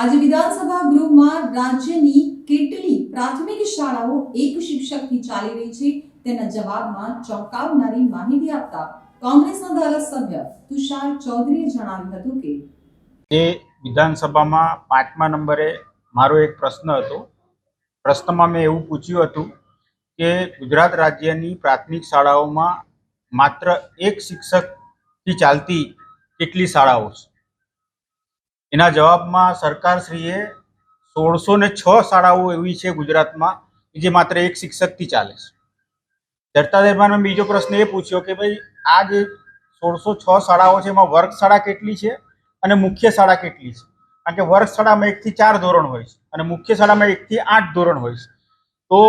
આજે વિધાનસભા ગૃહમાં રાજ્યની કેટલી પ્રાથમિક શાળાઓ એક શિક્ષકથી ચાલી રહી છે? તેના જવાબમાં ચોંકાવનારી માહિતી આપતા કોંગ્રેસના ધારાસભ્ય તુષાર ચૌધરીએ જણાવ્યું હતું કે એ વિધાનસભામાં પાંચમા નંબરે મારો એક પ્રશ્ન હતો. પ્રશ્નમાં મેં એવું પૂછ્યું હતું કે ગુજરાત રાજ્યની પ્રાથમિક શાળાઓમાં માત્ર એક શિક્ષકથી ચાલતી કેટલી શાળાઓ છે? એના જવાબમાં સરકારશ્રીએ સોળસો ને છ શાળાઓ એવી છે ગુજરાતમાં જે માત્ર એક શિક્ષકથી ચાલે છે. ચર્ચા દરમિયાન મેં બીજો પ્રશ્ન એ પૂછ્યો કે ભાઈ, આ જે સોળસો છ શાળાઓ છે, એમાં વર્ગશાળા કેટલી છે અને મુખ્ય શાળા કેટલી છે? કારણ કે વર્ગ શાળામાં એકથી ચાર ધોરણ હોય છે અને મુખ્ય શાળામાં એકથી આઠ ધોરણ હોય છે. તો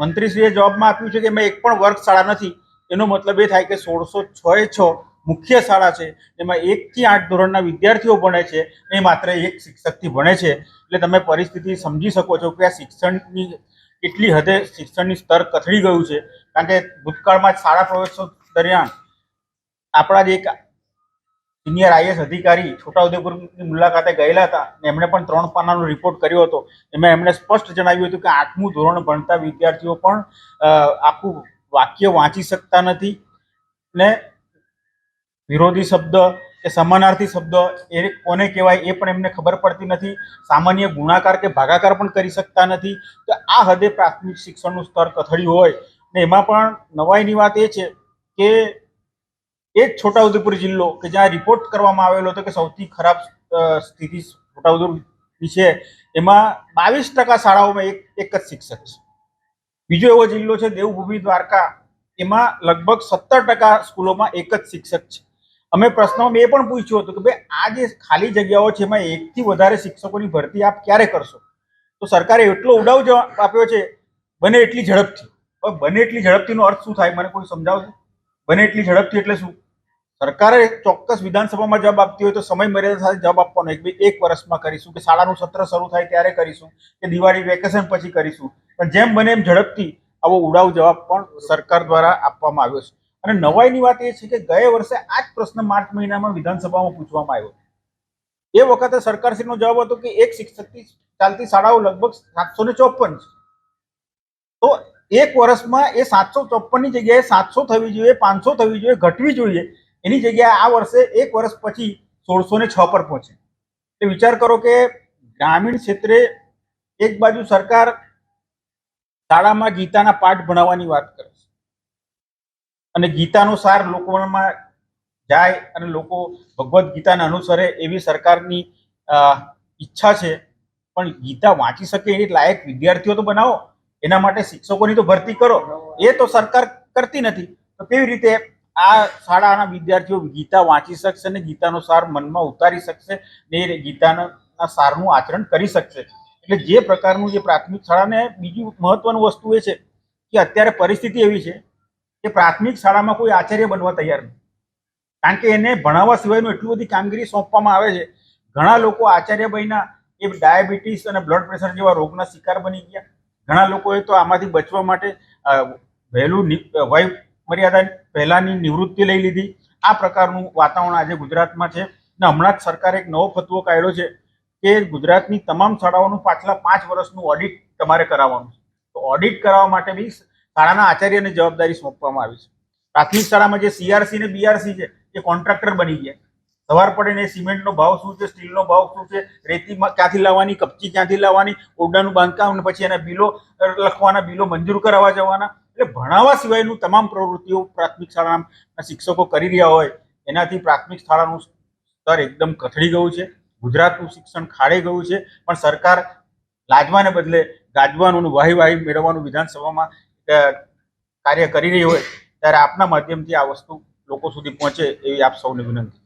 મંત્રીશ્રીએ જવાબમાં આપ્યું છે કે મેં એક પણ વર્ગ શાળા નથી. એનો મતલબ એ થાય કે સોળસો છ એ છ મુખ્ય શાળા છે. એમાં એકથી આઠ ધોરણના વિદ્યાર્થીઓ ભણે છે એ માત્ર એક શિક્ષકથી ભણે છે. એટલે તમે પરિસ્થિતિ સમજી શકો છો કે આ શિક્ષણની કેટલી હદે શિક્ષણની સ્તર કથળી ગયું છે. કારણ કે ભૂતકાળમાં શાળા પ્રવેશો દરમિયાન આપણા જ એક સિનિયર આઈએસ અધિકારી છોટાઉદેપુરની મુલાકાતે ગયેલા હતા એમણે પણ ત્રણ પાનાનો રિપોર્ટ કર્યો હતો. એમાં એમણે સ્પષ્ટ જણાવ્યું હતું કે આઠમું ધોરણ ભણતા વિદ્યાર્થીઓ પણ આખું વાક્ય વાંચી શકતા નથી ને વિરોધી શબ્દ કે સમાનાર્થી શબ્દ એ કોને કહેવાય એ પણ એમને ખબર પડતી નથી. સામાન્ય ગુણાકાર કે ભાગાકાર પણ કરી શકતા નથી. તો આ હદે પ્રાથમિક શિક્ષણનું સ્તર કથળ્યું હોય. ને એમાં પણ નવાઈની વાત એ છે કે એ જ છોટાઉદેપુર જિલ્લો કે જ્યાં રિપોર્ટ કરવામાં આવેલો હતો કે સૌથી ખરાબ સ્થિતિ છોટાઉદેપુરની છે, એમાં બાવીસ ટકા શાળાઓમાં એક એક જ શિક્ષક છે. બીજો એવો જિલ્લો છે દેવભૂમિ દ્વારકા. એમાં લગભગ સત્તર ટકા સ્કૂલોમાં એક જ શિક્ષક છે. અમે પ્રશ્નમાં એ પણ પૂછ્યું હતું કે ભાઈ, આ જે ખાલી જગ્યાઓ છે, એમાં એકથી વધારે શિક્ષકોની ભરતી આપ ક્યારે કરશો? તો સરકારે એટલો ઉડાવ જવાબ આપ્યો છે, બને એટલી ઝડપથી. હવે બને એટલી ઝડપથીનો અર્થ શું થાય? મને કોઈ સમજાવશે? બને એટલી ઝડપથી એટલે શું? સરકારે ચોક્કસ વિધાનસભામાં જવાબ આપતી હોય તો સમય મર્યાદા સાથે જવાબ આપવાનો એક એક વર્ષમાં કરીશું કે શાળાનું સત્ર શરૂ થાય ત્યારે કરીશું કે દિવાળી વેકેશન પછી કરીશું. પણ જેમ બને એમ ઝડપથી આવો ઉડાવ જવાબ પણ સરકાર દ્વારા આપવામાં આવ્યો છે. અને નવાઈની વાત એ છે કે ગયા વર્ષે આ જ પ્રશ્ન માર્ચ મહિનામાં વિધાનસભામાં પૂછવામાં આવ્યો. એ વખતે સરકારશ્રીનો જવાબ હતો કે એક શિક્ષકથી ચાલતી શાળાઓ લગભગ સાતસો ને ચોપન છે. તો એક વર્ષમાં એ સાતસો ચોપનની જગ્યાએ સાતસો થવી જોઈએ, પાંચસો થવી જોઈએ, ઘટવી જોઈએ, એની જગ્યાએ આ વર્ષે એક વર્ષ પછી સોળસો ને છ પર પહોંચે. એટલે વિચાર કરો કે ગ્રામીણ ક્ષેત્રે એક બાજુ સરકાર શાળામાં ગીતાના પાઠ ભણાવવાની વાત કરે. અને ગીતાનો સાર લોકોમાં જાય અને લોકો ભગવદ્ ગીતાને અનુસરે એવી સરકારની ઈચ્છા છે. પણ ગીતા વાંચી શકે એ લાયક વિદ્યાર્થીઓ તો બનાવો. એના માટે શિક્ષકોની તો ભરતી કરો. એ તો સરકાર કરતી નથી. તો કેવી રીતે આ શાળાના વિદ્યાર્થીઓ ગીતા વાંચી શકશે અને ગીતાનો સાર મનમાં ઉતારી શકશે ને ગીતાના સારનું આચરણ કરી શકશે? એટલે જે પ્રકારનું જે પ્રાથમિક શાળાને બીજી મહત્વનું વસ્તુ એ છે કે અત્યારે પરિસ્થિતિ એવી છે કે પ્રાથમિક શાળામાં કોઈ આચાર્ય બનવા તૈયાર નથી. કારણ કે એને ભણાવવા સિવાયનું એટલી બધી કામગીરી સોંપવામાં આવે છે. ઘણા લોકો આચાર્ય બન્યા, એ ડાયાબિટીસ અને બ્લડ પ્રેશર જેવા રોગના શિકાર બની ગયા. ઘણા લોકોએ તો આમાંથી બચવા માટે વહેલું વય મર્યાદા પહેલાંની નિવૃત્તિ લઈ લીધી. આ પ્રકારનું વાતાવરણ આજે ગુજરાતમાં છે. ને હમણાં જ સરકારે એક નવો ફતવો કાઢ્યો છે કે ગુજરાતની તમામ શાળાઓનું પાછલા પાંચ વર્ષનું ઓડિટ તમારે કરાવવાનું છે. તો ઓડિટ કરાવવા માટે બી શાળાના આચાર્યને જવાબદારી સોંપવામાં આવી છે. પ્રાથમિક શાળામાં જે સીઆરસી ને બીઆરસી છે, એ કોન્ટ્રાક્ટર બની ગયા. સવાર પડે ને સિમેન્ટનો ભાવ શું છે, સ્ટીલનો ભાવ શું છે, રેતીમાં ક્યાંથી લાવવાની, કપચી ક્યાંથી લાવવાની, ઓરડાનું બાંધકામ અને પછી એના બિલો લખવાના, બિલો મંજૂર કરાવવા જવાના. એટલે ભણાવવા સિવાયનું તમામ પ્રવૃત્તિઓ પ્રાથમિક શાળાના શિક્ષકો કરી રહ્યા હોય, એનાથી પ્રાથમિક શાળાનું સ્તર એકદમ કથળી ગયું છે. ગુજરાતનું શિક્ષણ ખાડે ગયું છે. પણ સરકાર લાજવાને બદલે ગાજવાનું વાહી વાહી મેળવવાનું વિધાનસભામાં કાર્ય કરી રહી હોય, ત્યારે આપના માધ્યમથી આ વસ્તુ લોકો સુધી પહોંચે એવી આપ સૌને વિનંતી.